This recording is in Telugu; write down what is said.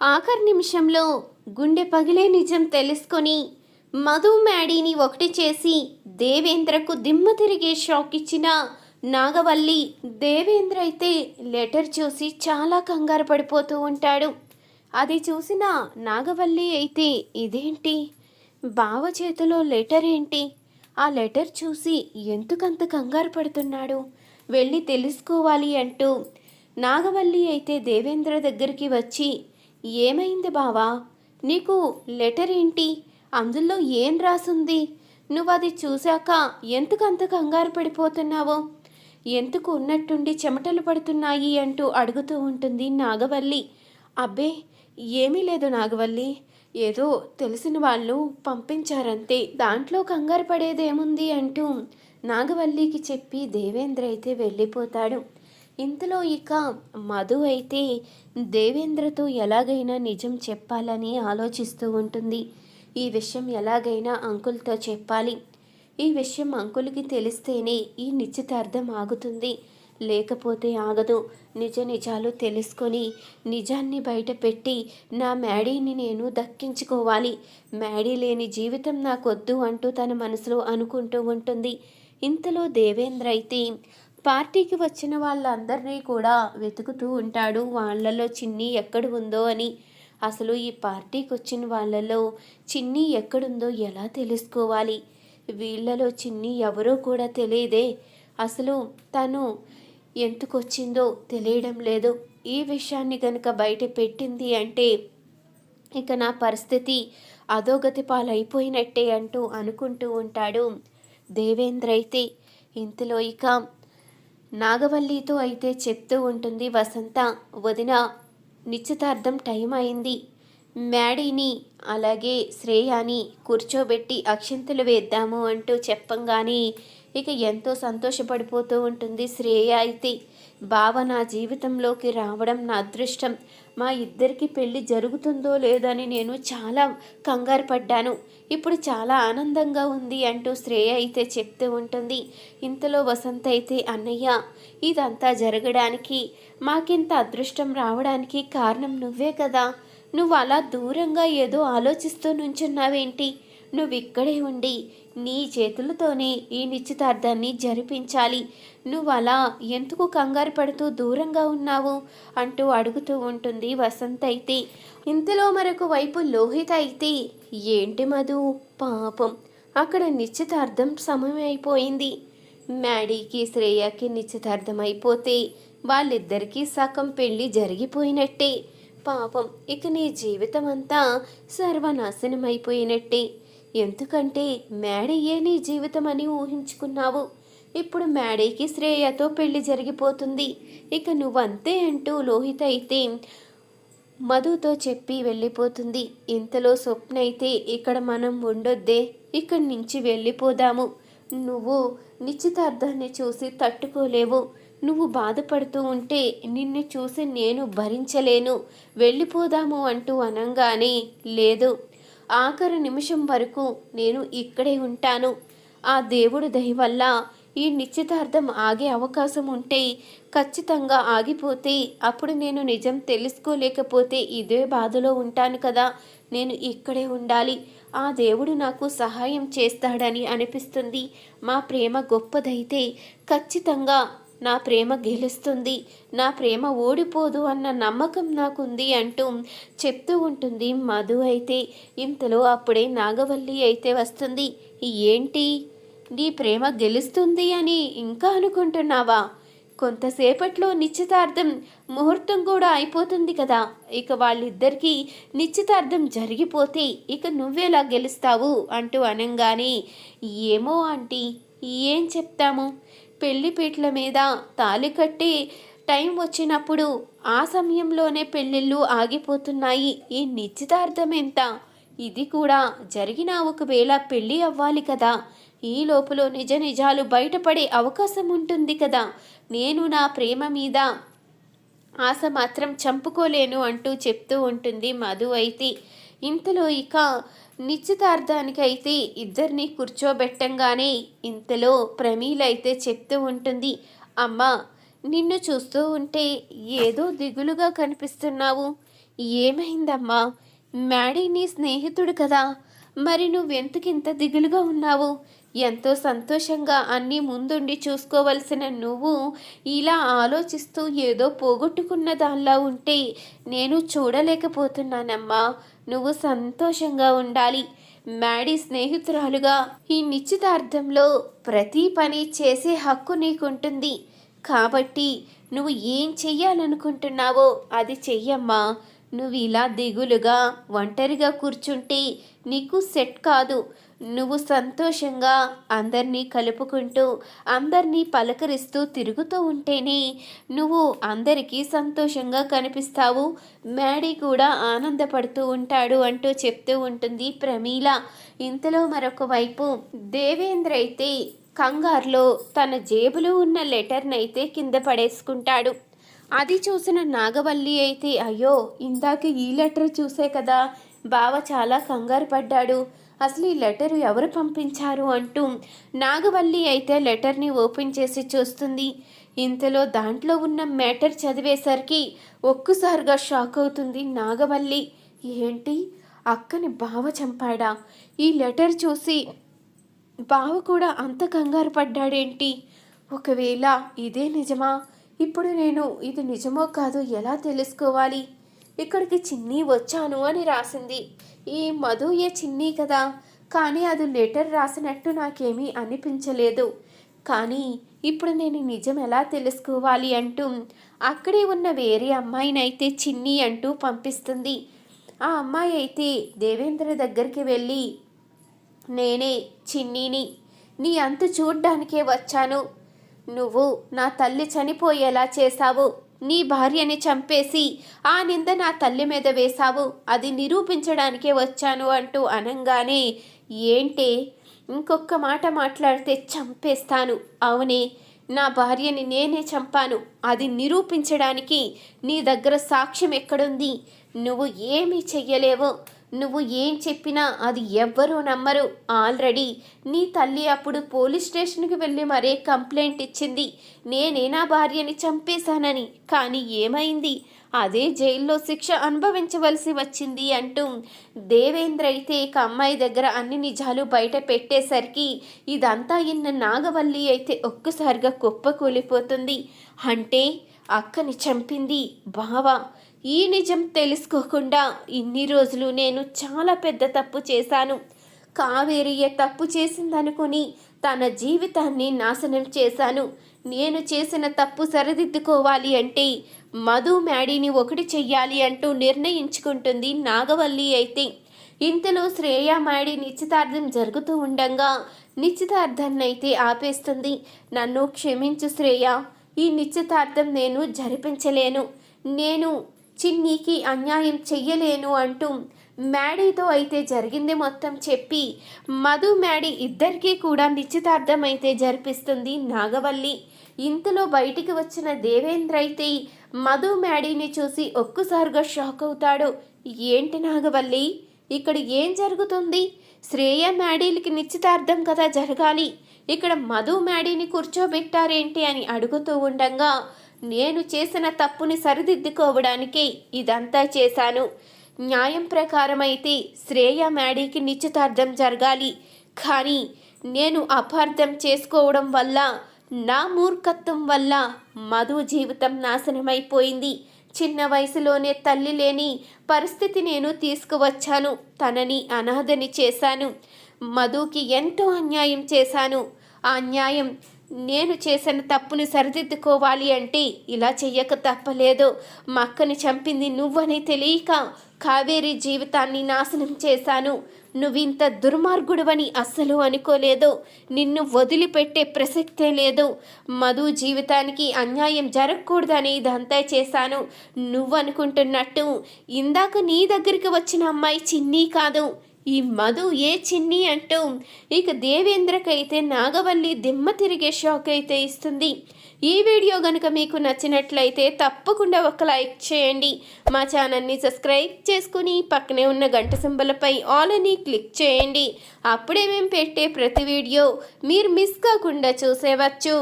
ఆఖరి నిమిషంలో గుండె పగిలే నిజం తెలుసుకొని మధు మ్యాడీని ఒకటి చేసి దేవేంద్రకు దిమ్మ తిరిగే షాక్ ఇచ్చిన నాగవల్లి దేవేంద్ర అయితే లెటర్ చూసి చాలా కంగారు పడిపోతూ ఉంటాడు. అది చూసిన నాగవల్లి అయితే ఇదేంటి? బావ చేతిలో లెటర్ ఏంటి? ఆ లెటర్ చూసి ఎందుకంత కంగారు పడుతున్నాడు? వెళ్ళి తెలుసుకోవాలి అంటూ నాగవల్లి అయితే దేవేంద్ర దగ్గరికి వచ్చి ఏమైంది బావా? నీకు లెటర్ ఏంటి? అందులో ఏం రాసుంది? నువ్వు అది చూశాక ఎందుకంత కంగారు పడిపోతున్నావో? ఎందుకు ఉన్నట్టుండి చెమటలు పడుతున్నాయి అంటూ అడుగుతూ ఉంటుంది నాగవల్లి. అబ్బే ఏమీ లేదు నాగవల్లి. ఏదో తెలిసిన వాళ్ళు పంపించారంతే. దాంట్లో కంగారు పడేదేముంది అంటూ నాగవల్లికి చెప్పి దేవేంద్ర అయితే వెళ్ళిపోతాడు. ఇంతలో ఇక మధు అయితే దేవేంద్రతో ఎలాగైనా నిజం చెప్పాలని ఆలోచిస్తూ ఉంటుంది. ఈ విషయం ఎలాగైనా అంకుల్తో చెప్పాలి. ఈ విషయం అంకుల్కి తెలిస్తేనే ఈ నిశ్చితార్థం ఆగుతుంది. లేకపోతే ఆగదు. నిజ నిజాలు తెలుసుకొని నిజాన్ని బయట పెట్టి నా మ్యాడీని నేను దక్కించుకోవాలి. మ్యాడీ లేని జీవితం నాకొద్దు అంటూ తన మనసులో అనుకుంటూ ఉంటుంది. ఇంతలో దేవేంద్ర అయితే పార్టీకి వచ్చిన వాళ్ళందరినీ కూడా వెతుకుతూ ఉంటాడు. వాళ్ళలో చిన్ని ఎక్కడ ఉందో అని. అసలు ఈ పార్టీకి వచ్చిన వాళ్ళలో చిన్ని ఎక్కడుందో ఎలా తెలుసుకోవాలి? వీళ్ళలో చిన్ని ఎవరో కూడా తెలియదే. అసలు తను ఎందుకొచ్చిందో తెలియడం లేదు. ఈ విషయాన్ని కనుక బయట పెట్టింది అంటే ఇక నా పరిస్థితి అధోగతి పాలైపోయినట్టే అంటూ అనుకుంటూ ఉంటాడు దేవేంద్ర అయితే. ఇంతలో ఇక నాగవల్లితో అయితే చెప్తూ ఉంటుంది వసంత వదిన నిశ్చితార్థం టైం అయింది. మ్యాడీని అలాగే శ్రేయాని కూర్చోబెట్టి అక్షింతలు వేద్దాము అంటూ చెప్పంగానే ఇక ఎంతో సంతోషపడిపోతూ ఉంటుంది శ్రేయ అయితే. బావ నా జీవితంలోకి రావడం నా అదృష్టం. మా ఇద్దరికి పెళ్ళి జరుగుతుందో లేదని నేను చాలా కంగారు పడ్డాను. ఇప్పుడు చాలా ఆనందంగా ఉంది అంటూ శ్రేయ అయితే చెప్తూ ఉంటుంది. ఇంతలో వసంత అయితే అన్నయ్య ఇదంతా జరగడానికి మాకింత అదృష్టం రావడానికి కారణం నువ్వే కదా. నువ్వు అలా దూరంగా ఏదో ఆలోచిస్తూ నుంచున్నావేంటి? నువ్వు ఇక్కడే ఉండి నీ చేతులతోనే ఈ నిశ్చితార్థాన్ని జరిపించాలి. నువ్వు అలా ఎందుకు కంగారు పడుతూ దూరంగా ఉన్నావు? అంటూ అడుగుతూ ఉంటుంది వసంత అయితే. ఇంతలో మరొక వైపు లోహిత అయితే ఏంటి మధు? పాపం. అక్కడ నిశ్చితార్థం సమయం అయిపోయింది. మ్యాడీకి శ్రేయకి నిశ్చితార్థం అయిపోతే వాళ్ళిద్దరికీ సగం పెళ్ళి జరిగిపోయినట్టే. పాపం. ఇక నీ జీవితం అంతా సర్వనాశనం అయిపోయినట్టే ఎందుకంటే మేడయ్యే నీ జీవితం అని ఊహించుకున్నావు. ఇప్పుడు మేడయ్యకి శ్రేయతో పెళ్ళి జరిగిపోతుంది. ఇక నువ్వంతే అంటూ లోహిత అయితే మధుతో చెప్పి వెళ్ళిపోతుంది. ఇంతలో స్వప్న అయితే ఇక్కడ మనం ఉండొద్దే ఇక్కడి నుంచి వెళ్ళిపోదాము. నువ్వు నిశ్చితార్థాన్ని చూసి తట్టుకోలేవు. నువ్వు బాధపడుతూ ఉంటే నిన్ను చూసి నేను భరించలేను. వెళ్ళిపోదాము అంటూ అనంగానే లేదు ఆఖరి నిమిషం వరకు నేను ఇక్కడే ఉంటాను. ఆ దేవుడు దయ వల్ల ఈ నిశ్చితార్థం ఆగే అవకాశం ఉంటే ఖచ్చితంగా ఆగిపోతే అప్పుడు నేను నిజం తెలుసుకోలేకపోతే ఇదే బాధలో ఉంటాను కదా. నేను ఇక్కడే ఉండాలి. ఆ దేవుడు నాకు సహాయం చేస్తాడని అనిపిస్తుంది. మా ప్రేమ గొప్పదైతే ఖచ్చితంగా నా ప్రేమ గెలుస్తుంది నా ప్రేమ ఓడిపోదు అన్న నమ్మకం నాకుంది అంటూ చెప్తూ ఉంటుంది మధు అయితే. ఇంతలో అప్పుడే నాగవల్లి అయితే వస్తుంది. ఏంటి? నీ ప్రేమ గెలుస్తుంది అని ఇంకా అనుకుంటున్నావా? కొంతసేపట్లో నిశ్చితార్థం ముహూర్తం కూడా అయిపోతుంది కదా. ఇక వాళ్ళిద్దరికీ నిశ్చితార్థం జరిగిపోతే ఇక నువ్వేలా గెలుస్తావు? అంటూ అనంగానే ఏమో ఆంటీ ఏం చెప్తాము? పెళ్ళిపీట్ల మీద తాలి కట్టి టైం వచ్చినప్పుడు ఆ సమయంలోనే పెళ్ళిళ్ళు ఆగిపోతున్నాయి. ఈ నిశ్చితార్థం ఎంత? ఇది కూడా జరిగిన ఒకవేళ పెళ్ళి అవ్వాలి కదా. ఈ లోపల నిజ నిజాలు బయటపడే అవకాశం ఉంటుంది కదా. నేను నా ప్రేమ మీద ఆశ మాత్రం చంపుకోలేను అంటూ చెప్తూ ఉంటుంది మధు అయితే. ఇంతలో ఇక నిశ్చితార్థానికి అయితే ఇద్దరిని కూర్చోబెట్టంగానే ఇంతలో ప్రమీలైతే అయితే చెప్తూ ఉంటుంది అమ్మా నిన్ను చూస్తూ ఉంటే ఏదో దిగులుగా కనిపిస్తున్నావు. ఏమైందమ్మా? మ్యాడీ నీ స్నేహితుడు కదా. మరి నువ్వెంతకింత దిగులుగా ఉన్నావు? ఎంతో సంతోషంగా అన్నీ ముందుండి చూసుకోవలసిన నువ్వు ఇలా ఆలోచిస్తూ ఏదో పోగొట్టుకున్న దానిలా ఉంటే నేను చూడలేకపోతున్నానమ్మా. నువ్వు సంతోషంగా ఉండాలి. మ్యాడీ స్నేహితురాలుగా ఈ నిశ్చితార్థంలో ప్రతి పని చేసే హక్కు నీకుంటుంది. కాబట్టి నువ్వు ఏం చెయ్యాలనుకుంటున్నావో అది చెయ్యమ్మా. నువ్వు ఇలా దిగులుగా ఒంటరిగా కూర్చుంటే నీకు సెట్ కాదు. నువ్వు సంతోషంగా అందరినీ కలుపుకుంటూ అందరినీ పలకరిస్తూ తిరుగుతూ ఉంటేనే నువ్వు అందరికీ సంతోషంగా కనిపిస్తావు. మ్యాడీ కూడా ఆనందపడుతూ ఉంటాడు అంటూ చెప్తూ ఉంటుంది ప్రమీల. ఇంతలో మరొక వైపు దేవేంద్ర అయితే కంగారులో తన జేబులో ఉన్న లెటర్నైతే కింద పడేసుకుంటాడు. అది చూసిన నాగవల్లి అయితే అయ్యో ఇందాక ఈ లెటర్ చూసే కదా బావ చాలా కంగారు పడ్డాడు. అసలు ఈ లెటర్ ఎవరు పంపించారు అంటూ నాగవల్లి అయితే లెటర్ని ఓపెన్ చేసి చూస్తుంది. ఇంతలో దాంట్లో ఉన్న మ్యాటర్ చదివేసరికి ఒక్కసారిగా షాక్ అవుతుంది నాగవల్లి. ఏంటి? అక్కని బావ చంపాడా? ఈ లెటర్ చూసి బావ కూడా అంత కంగారు పడ్డాడేంటి? ఒకవేళ ఇదే నిజమా? ఇప్పుడు నేను ఇది నిజమో కాదో ఎలా తెలుసుకోవాలి? ఇక్కడికి చిన్ని వచ్చాను అని రాసింది. ఈ మధు ఏ చిన్ని కదా. కానీ అది లెటర్ రాసినట్టు నాకేమీ అనిపించలేదు. కానీ ఇప్పుడు నేను నిజం ఎలా తెలుసుకోవాలి అంటూ అక్కడే ఉన్న వేరే అమ్మాయినైతే చిన్ని అంటూ పంపిస్తుంది. ఆ అమ్మాయి అయితే దేవేంద్ర దగ్గరికి వెళ్ళి నేనే చిన్నీని. నీ అంత చూడ్డానికే వచ్చాను. నువ్వు నా తల్లి చనిపోయేలా చేశావు. నీ భార్యని చంపేసి ఆ నింద నా తల్లి మీద వేశావు. అది నిరూపించడానికే వచ్చాను అంటూ అనంగానే ఏంటే? ఇంకొక మాట మాట్లాడితే చంపేస్తాను. అవునే నా భార్యని నేనే చంపాను. అది నిరూపించడానికి నీ దగ్గర సాక్ష్యం ఎక్కడుంది? నువ్వు ఏమీ చెయ్యలేవు. నువ్వు ఏం చెప్పినా అది ఎవ్వరూ నమ్మరు. ఆల్రెడీ నీ తల్లి అప్పుడు పోలీస్ స్టేషన్కి వెళ్ళి మరే కంప్లైంట్ ఇచ్చింది. నేనే నా భార్యని చంపేశానని. కానీ ఏమైంది? అదే జైల్లో శిక్ష అనుభవించవలసి వచ్చింది అంటూ దేవేంద్ర అయితే ఇక అమ్మాయి దగ్గర అన్ని నిజాలు బయట పెట్టేసరికి ఇదంతా ఇన్న నాగవల్లి అయితే ఒక్కసారిగా కుప్పకూలిపోతుంది. అంటే అక్కని చంపింది బావా. ఈ నిజం తెలుసుకోకుండా ఇన్ని రోజులు నేను చాలా పెద్ద తప్పు చేశాను. కావేరియే తప్పు చేసిందనుకుని తన జీవితాన్ని నాశనం చేశాను. నేను చేసిన తప్పు సరిదిద్దుకోవాలి అంటే మధు మ్యాడీని ఒకటి చెయ్యాలి అంటూ నిర్ణయించుకుంటుంది నాగవల్లి అయితే. ఇంతలో శ్రేయ మ్యాడీ నిశ్చితార్థం జరుగుతూ ఉండగా నిశ్చితార్థాన్ని అయితే ఆపేస్తుంది. నన్ను క్షమించు శ్రేయ. ఈ నిశ్చితార్థం నేను జరిపించలేను. నేను చిన్నీకి అన్యాయం చెయ్యలేను అంటూ మ్యాడీతో అయితే జరిగింది మొత్తం చెప్పి మధు మ్యాడీ ఇద్దరికీ కూడా నిశ్చితార్థం అయితే జరిపిస్తుంది నాగవల్లి. ఇంతలో బయటికి వచ్చిన దేవేంద్ర అయితే మధు మ్యాడీని చూసి ఒక్కసారిగా షాక్ అవుతాడు. ఏంటి నాగవల్లి? ఇక్కడ ఏం జరుగుతుంది? శ్రేయ మ్యాడీలకి నిశ్చితార్థం కదా జరగాలి. ఇక్కడ మధు మ్యాడీని కూర్చోబెట్టారేంటి అని అడుగుతూ ఉండగా నేను చేసిన తప్పుని సరిదిద్దుకోవడానికి ఇదంతా చేశాను. న్యాయం ప్రకారం అయితే శ్రేయ మ్యాడీకి నిశ్చితార్థం జరగాలి. కానీ నేను అపార్థం చేసుకోవడం వల్ల నా మూర్ఖత్వం వల్ల మధు జీవితం నాశనమైపోయింది. చిన్న వయసులోనే తల్లి లేని పరిస్థితి నేను తీసుకువచ్చాను. తనని అనాథని చేశాను. మధుకి ఎంతో అన్యాయం చేశాను. ఆ అన్యాయం నేను చేసిన తప్పుని సరిదిద్దుకోవాలి అంటే ఇలా చెయ్యక తప్పలేదు. మా అక్కని చంపింది నువ్వని తెలియక కావేరి జీవితాన్ని నాశనం చేశాను. నువ్వింత దుర్మార్గుడవని అస్సలు అనుకోలేదు. నిన్ను వదిలిపెట్టే ప్రసక్తే లేదు. మధు జీవితానికి అన్యాయం జరగకూడదని ఇదంతా చేశాను. నువ్వనుకుంటున్నట్టు ఇందాక నీ దగ్గరికి వచ్చిన అమ్మాయి చిన్నీ కాదు. ఈ మధు ఏ చిన్ని అంటూ ఇక దేవేంద్రకైతే నాగవల్లి దిమ్మ తిరిగే షాక్ అయితే ఇస్తుంది. ఈ వీడియో కనుక మీకు నచ్చినట్లయితే తప్పకుండా ఒక లైక్ చేయండి. మా ఛానల్ని సబ్స్క్రైబ్ చేసుకుని పక్కనే ఉన్న గంట సింబలపై ఆల్ అని క్లిక్ చేయండి. అప్పుడే మేము పెట్టే ప్రతి వీడియో మీరు మిస్ కాకుండా చూసేవచ్చు.